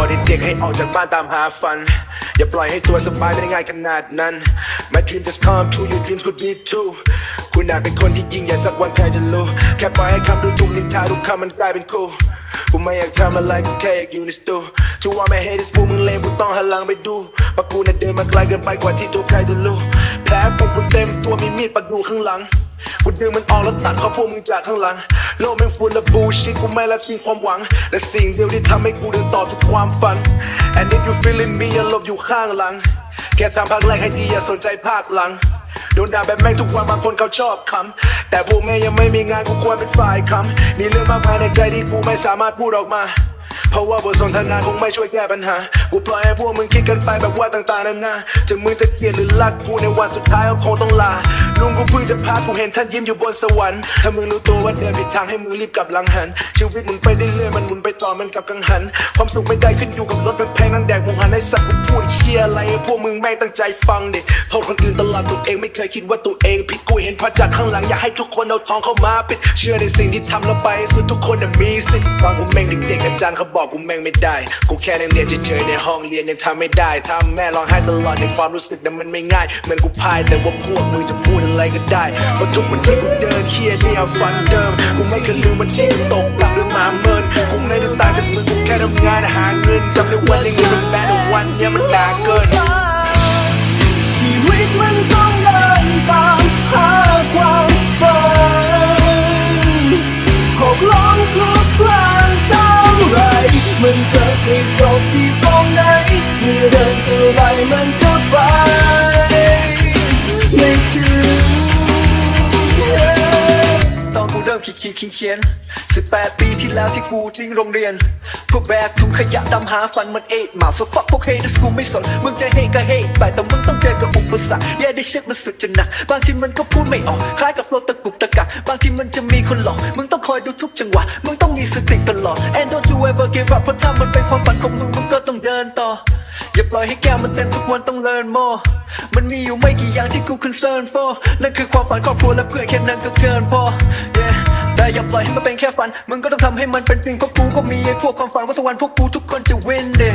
บอกเด็กๆให้ออกจากบ้านตามหาฝัน อย่าปล่อยให้ตัวสบายไม่ได้ง่ายขนาดนั้น My dream just come true your dreams could be too คุณอาจเป็นคนที่ยิ่งใหญ่สักวันใครจะรู้ แค่ปล่อยให้คำดูถูกนินทาทุกคำมันกลายเป็นคู่กูไม่อยากทำอะไรกูแค่อยากอยู่ในสตูทุกวันไม่ให้ดิสพวกมึงเลวกูต้องหันหลังไปดูเพราะกูน่ะเดินมาไกลเกินไปกว่าที่ตัวใครจะรู้แผลป็นกูเต็มตัวมีมีดปักอยู่ข้างหลัง กูดึงมันออกแล้วตัดเข้าพวกมึงจากข้างหลัง โลกแม่งฝุ่นและบูชิกูไม่ละทิ้งความหวัง และสิ่งเดียวที่ทำให้กูเดินต่อทุกความฝัน And if you feeling me อย่าหลบอยู่ข้างหลัง แค่ทำภาคแรกให้ดีอย่าสนใจภาคหลัง โดนด่าแบบแม่งทุกวันบางคนเขาชอบคำแต่พวกแม่ยังไม่มีงานกูควรเป็นฝ่ายคำมีเรื่องมากภายในใจที่กูไม่สามารถพูดออกมา เพราะว่าบทสนทนาคงไม่ช่วยแก้ปัญหา กูปล่อยให้พวกมึงคิดกันไปแบบว่าต่างๆนานาถึงมึงจะเกลียดหรือรักกูในวันสุดท้ายก็คงต้องลา ลุงกูเพิ่งจะพากูเห็นท่านยิ้มอยู่บนสวรรค์ ถ้ามึงรู้ตัวว่าเดินผิดทางให้มึงรีบกลับหลังหัน ชีวิตมึงไปเรื่อยๆมันหมุนไปต่อมันกลับกังหัน ความสุขไม่ได้ขึ้นอยู่กับรถแพงๆนั่งแดกหมูหันให้สักกูพูดเฮียอะไรให้พวกมึงแม่งตั้งใจฟังเด็กโทษคนอื่นตลอดตัวเองไม่เคยคิดว่าตัวเองผิดกูเห็นพระจากข้างหลังอยากให้ทุกคนเอาทองเข้ามาปิดเชื่อในสิ่งที่ทำแล้วไปสุดทุกคนน่ะมีสิทธิ์ฟังกูแม่งเด็กๆอาจารย์เขาบอกกูแม่งไม่ได้ กูแค่นั่งเรียนเฉยๆในห้องเรียนยังทำไม่ได้ทำแม่ร้องไห้ตลอดในความรู้สึกนั้นมันไม่ง่ายเหมือนกูพายแต่ว่าพวกมึงจะพูดอะไรก็ได้เพราะทุกวันที่กูเดินเคียนี่เอาฝันเดิมกูไม่เคยลืมวันที่กูตกหลับหรือมาเมินกูไม่ได้ต่างจากมึงกูแค่ทำงานหาเงินจำได้วันนี้เงินมันแบนวันเนี้ยมันหนาเกินชีวิตมันต้องเดินตามหาความฝันหกล้มคลุกคลานเท่าไรมันจะไป ขีเขียนเขียนสิบแปดปีที่แล้วที่กูทิ้งโรงเรียน พวกแบกถุงขยะตามหาฝันมันเอ็ดมา so fuck พวก haters กูไม่สน มึงจะเฮก็เฮไปแต่มึงต้องเจอกับอุปสรรค yeah this shit มันสุดจะหนัก บางทีมันก็พูดไม่ออก คล้ายกับโฟล์ตะกุกตะกักบางทีมันจะมีคนหลอก มึงต้องคอยดูทุกจังหวะ มึงต้องมีสติตลอด and don't you ever give up เพราะถ้ามันเป็นความฝันของมึงมึงก็ต้องเดินต่อ อย่าปล่อยให้แก้วมันเต็มทุกวันต้อง learn more มันมีอยู่ไม่กี่อย่างที่กู concern for นั่นคือความฝันครอบครัวและเพื่อนแค่นั้นก็เกินพอ yeah อย่าปล่อยให้มันเป็นแค่ฝัน มึงก็ต้องทำให้มันเป็นจริงเพราะกูก็มีไอ้พวกความฝันว่าสักวันพวกกูทุกคนจะเด้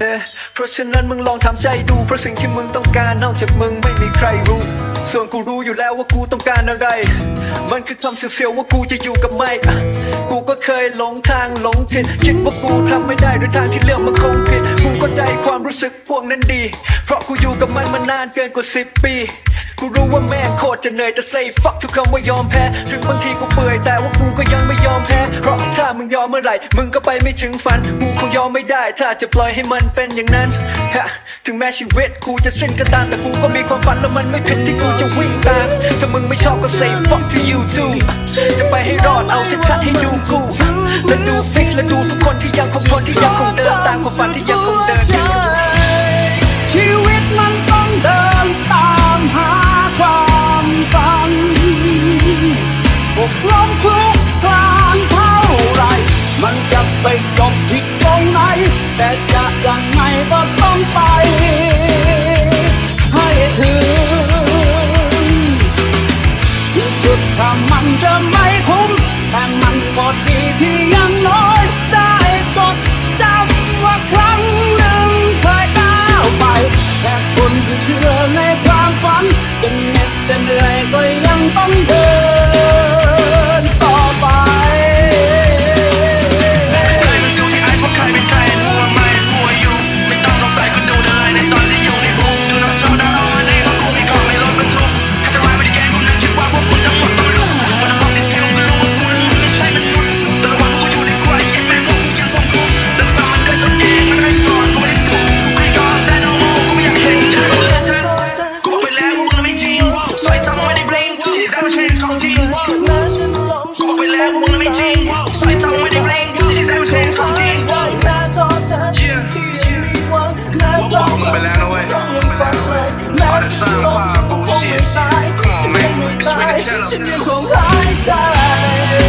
เอ้เพราะฉะนั้นมึงลองทำใจดู เพราะสิ่งที่มึงต้องการนอกจากมึงไม่มีใครรู้ ส่วนกูรู้อยู่แล้วว่ากูต้องการอะไร มันคือคำเสียวๆว่ากูจะอยู่กับไม่กูก็เคยหลงทางหลงผิดคิดว่ากูทำไม่ได้ด้วยทางที่เลือกมาคงผิดกูเข้าใจความรู้สึกพวกนั้นดี เพราะกูอยู่กับมันมานานเกินกว่าสิบปี กูรู้ว่าแม่งโคตรจะเหนื่อยแต่ say fuck ทุกคำว่ายอมแพ้ ถึงบางทีกูเปื่อยแต่ว่ากูก็ยังไม่ยอมแพ้ เพราะถ้ามึงยอมเมื่อไหร่ มึงก็ไปไม่ถึงฝัน กูคงยอมไม่ได้ ถ้าจะปล่อยให้มันเป็นอย่างนั้น ฮะ ถึงแม้ชีวิตกูจะสิ้นก็ตามแต่กูก็มีความฝันแล้วมันไม่ผิดที่กูจะวิ่งตาม ถ้ามึงไม่ชอบก็ say fuck to you too จะไปให้รอดเอาชัดๆให้ดูกู และดูฟิกและดูทุกคนที่ยังคงทนที่ยังคงเดินตามความฝันที่ยังคงเดิน กล้มทุกคลานเท่าไร มันจะไปจบที่ตรงไหน แต่จะยังไงก็ต้องไป ให้ถึง ที่สุดถ้ามันจะไม่คุ้ม แต่มันก็ดีที่ยังน้อย ไม่จริงสวยทำไม่ได้เบลงกูที่ได้มาเชนของจริง Yeah, yeah. กูบอกมึงไปแล้วนะเว้ยเอาแต่สร้างภาพ bullshit Come on man it's really tell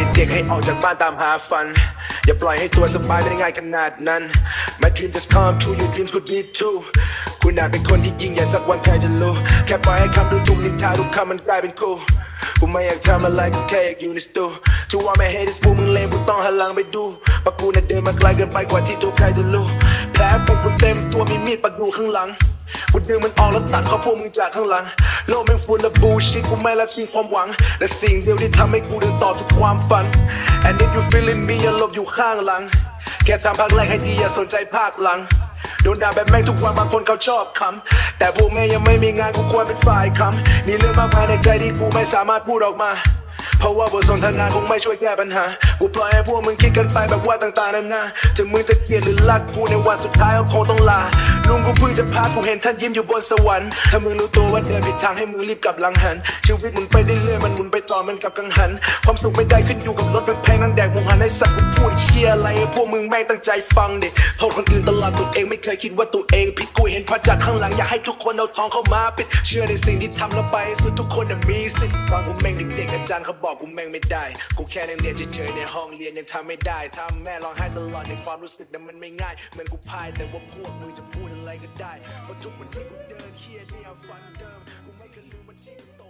เด็กๆให้ออกจากบ้านตามหาฝัน อย่าปล่อยให้ตัวสบายไม่ได้ง่ายขนาดนั้น My dream just come true your dreams could be too คุณอาจเป็นคนที่ยิ่งใหญ่สักวันใครจะรู้ แค่ปล่อยให้คำดูถูกนินทาทุกคำมันกลายเป็นกูกูไม่อยากทำอะไรกูแค่อยากอยู่ในสตูทุกวันไม่ให้ดิสพวกมึงเลวกูต้องหันหลังไปดูปะกูน่ะเดินมาไกลเกินไปกว่าที่ตัวใครจะรู้แผลเป็นกูเต็มตัวมีมีดปักอยู่ข้างหลัง กูดึงมันออกแล้วตัดเข้าพวกมึงจากข้างหลัง โลกแม่งฝุ่นและบูชิกูไม่ละทิ้งความหวัง และสิ่งเดียวที่ทำให้กูเดินต่อทุกความฝัน And if you feeling me อย่าหลบอยู่ข้างหลัง แค่ทำภาคแรกให้ดีอย่าสนใจภาคหลังโดนด่าแบบแม่งทุกวันบางคนเขาชอบคำแต่พวกแม่ยังไม่มีงานกูควรเป็นฝ่ายคำมีเรื่องมากภายในใจที่กูไม่สามารถพูดออกมา เพราะว่าบทสนทนาคงไม่ช่วยแก้ปัญหา กูปล่อยให้พวกมึงคิดกันไปแบบว่าต่างๆนานาถึงมึงจะเกลียดหรือรักกูในวันสุดท้ายก็คงต้องลา ลุงกูเพิ่งจะพากูเห็นท่านยิ้มอยู่บนสวรรค์ ถ้ามึงรู้ตัวว่าเดินผิดทางให้มึงรีบกลับหลังหัน ชีวิตมึงไปเรื่อยๆมันหมุนไปต่อมันกลับกังหัน ความสุขไม่ได้ขึ้นอยู่กับรถแพงๆนั่งแดกหมูหันไอ้สัตว์กูพูดเฮียอะไรพวกมึงแม่งตั้งใจฟังดิโทษคนอื่นตลอดตัวเองไม่เคยคิดว่าตัวเองผิดกูเห็นพระจากข้างหลังอยากให้ทุกคนเอาทองเข้ามาปิดเชื่อในสิ่งที่ทำแล้วไปสุดทุกคนน่ะมีสิทธิ์ฟังกูแม่งเด็กๆอาจารย์เขาบอกกูแม่งไม่ได้ กูแค่นั่งเรียนเฉยๆในห้องเรียนยังทำไม่ได้ทำแม่ร้องไห้ตลอดในความรู้สึกนั้นมันไม่ง่ายเหมือนกูพ่ายแต่ว่าพวกมึงจะพูดอะไรก็ได้เพราะทุกวันที่กูเดินเคียนี่เอาฟันเดิมกูไม่เคยลืมวันที่กูต